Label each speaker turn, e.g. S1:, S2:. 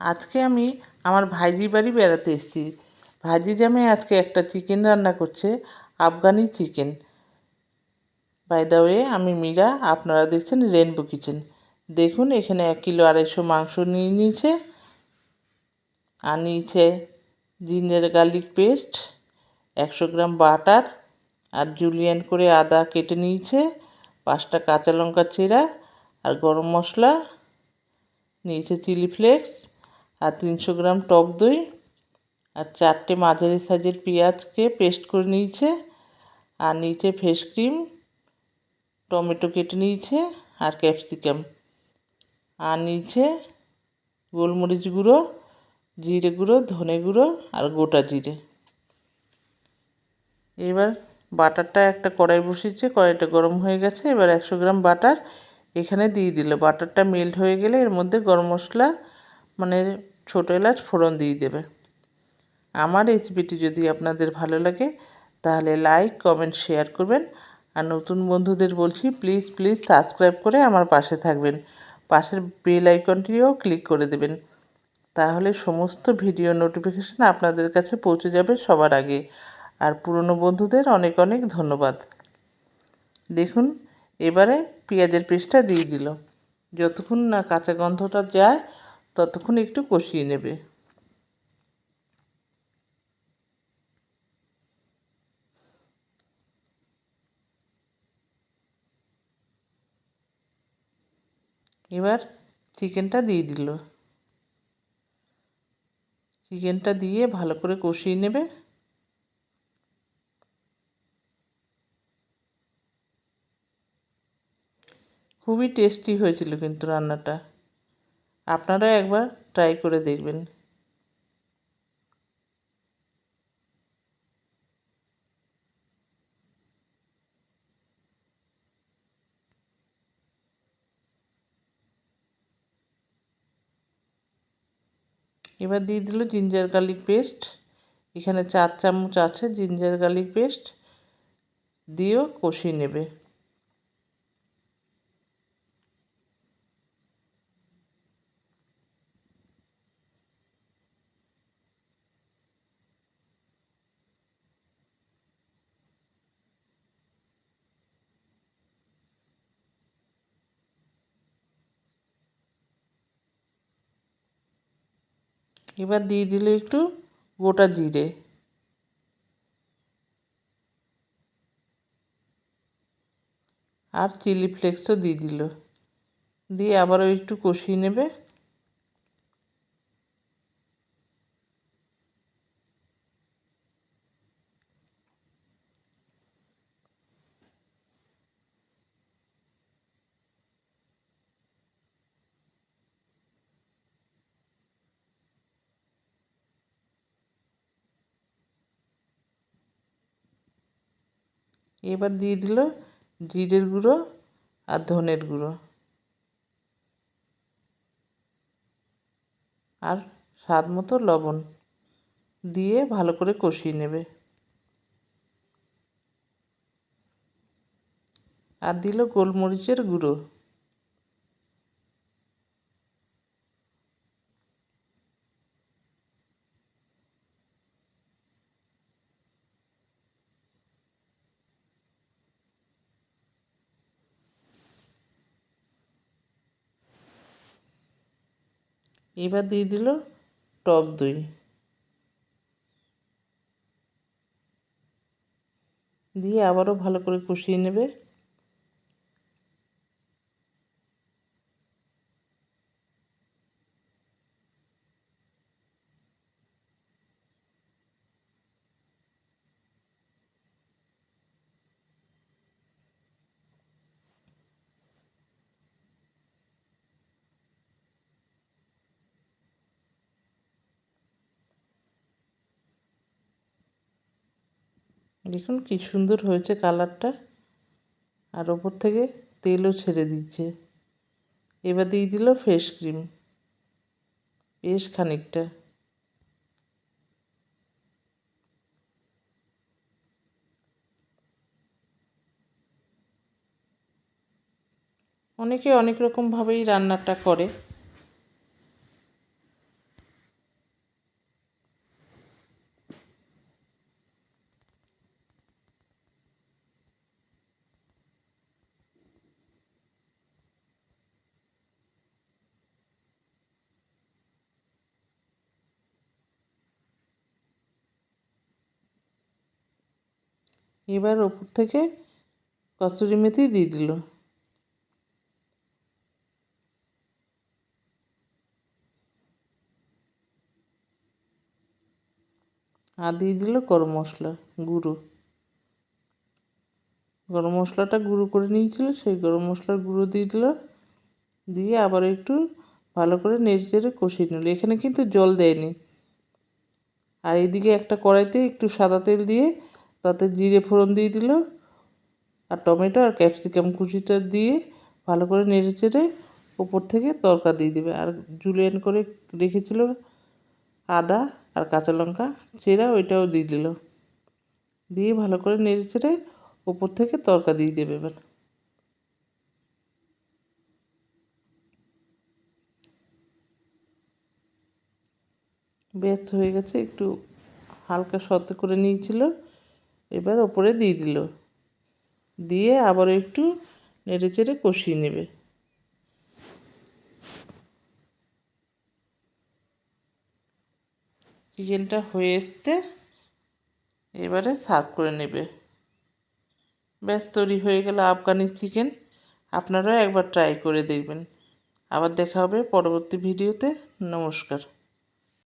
S1: আজকে আমি আমার ভাইজি বাড়ি বেড়াতে এসেছি। ভাইজি জামে আজকে একটা চিকেন রান্না করছে, Afghani chicken by the way আমি মীরা, আপনারা দেখছেন রেনবো কিচেন দেখুন, এখানে এক কিলো আড়াইশো মাংস নিয়ে নিয়েছে। আর নিয়েছে জিঞ্জার গার্লিক পেস্ট, একশো গ্রাম বাটার, আর জুলিয়ান করে আদা কেটে নিয়েছে, পাঁচটা কাঁচা লঙ্কা চেরা আর গরম মশলা, নিয়েছে চিলি ফ্লেক্স আর তিনশো গ্রাম টক দই আর চারটে মাঝারি সাইজের পেঁয়াজকে পেস্ট করে নিয়েছে। আর নিচে ফেস ক্রিম, টমেটো কেটে নিয়েছে আর ক্যাপসিকাম। আর নিচে গোলমরিচ গুঁড়ো, জিরে গুঁড়ো, ধনে গুঁড়ো আর গোটা জিরে। এবার বাটারটা একটা কড়াই বসিয়েছে, কড়াইটা গরম হয়ে গেছে। এবার একশো গ্রাম বাটার এখানে দিয়ে দিল। বাটারটা মেল্ট হয়ে গেলে এর মধ্যে গরম মশলা মানে ছোটো এলাচ ফোড়ন দিয়ে দেবে। আমার রেসিপিটি যদি আপনাদের ভালো লাগে, তাহলে লাইক কমেন্ট শেয়ার করবেন। আর নতুন বন্ধুদের বলছি প্লিজ প্লিজ সাবস্ক্রাইব করে আমার পাশে থাকবেন। পাশের বেল আইকনটিও ক্লিক করে দেবেন। তাহলে সমস্ত ভিডিও নোটিফিকেশান আপনাদের কাছে পৌঁছে যাবে সবার আগে। আর পুরনো বন্ধুদের অনেক অনেক ধন্যবাদ। দেখুন, এবারে পেঁয়াজের পেস্টটা দিয়ে দিল। যতক্ষণ না কাঁচা গন্ধটা যায় ততক্ষণ একটু কষিয়ে নেবে। এবার চিকেনটা দিয়ে দিল। চিকেনটা দিয়ে ভালো করে কষিয়ে নেবে। খুবই টেস্টি হয়েছিল কিন্তু রান্নাটা। আপনারা একবার ট্রাই করে দেখবেন। এবার দিয়ে দিল জিঞ্জার গার্লিক পেস্ট এখানে চার চামচ আছে জিঞ্জার গার্লিক পেস্ট দিয়েও কষিয়ে নেবে। এবার দিয়ে দিল একটু গোটা জিরে। আর চিলি ফ্লেক্সও দিয়ে দিল। দিয়ে আবারও একটু কষিয়ে নেবে। এবার দিয়ে দিল জিরের গুঁড়ো আর ধনের গুঁড়ো। আর স্বাদ মতো লবণ দিয়ে ভালো করে কষিয়ে নেবে। আর দিল গোলমরিচের গুঁড়ো। এবার দিয়ে দিল টপ দই। দিয়ে আবারও ভালো করে কষিয়ে নেবে। দেখুন কি সুন্দর হয়েছে কালারটা। আর ওপর থেকে তেলও ছেড়ে দিচ্ছে। এবার দিয়ে দিল ফেস ক্রিম। বেশ খানিকটা। অনেকে অনেক রকমভাবেই রান্নাটা করে। এবার ওপর থেকে কস্তুরি মেথি দিয়ে দিল। আর দিয়ে দিল গরম মশলা গুঁড়ো। গরম মশলাটা গুঁড়ো করে নিয়েছিল, সেই গরম মশলার গুঁড়ো দিয়ে দিল। দিয়ে আবার একটু ভালো করে নেড়ে চেড়ে কষিয়ে নিল। এখানে কিন্তু জল দেয়নি। আর এদিকে একটা কড়াইতে একটু সাদা তেল দিয়ে তাতে জিরে ফোড়ন দিয়ে দিল আর টমেটো আর ক্যাপসিকাম কুচিটা দিয়ে ভালো করে নেড়ে চেড়ে ওপর থেকে তরকা দিয়ে দেবে। আর জুলিয়ান করে রেখেছিল আদা আর কাঁচা লঙ্কা চেরা ওইটাও দিয়ে দিল। দিয়ে ভালো করে নেড়ে চেড়ে ওপর থেকে তরকা দিয়ে দেবে এবার। ব্যস্ত হয়ে গেছে, একটু হালকা সতে করে নিয়েছিল। এবার ওপরে দিয়ে দিল। দিয়ে আবার একটু নেড়ে চেড়ে কষিয়ে নেবে। চিকেনটা হয়ে এসছে, এবারে সার্ভ করে নেবে। ব্যাস, তৈরি হয়ে গেল আফগানি চিকেন। আপনারাও একবার ট্রাই করে দেখবেন। আবার দেখা হবে পরবর্তী ভিডিওতে। নমস্কার।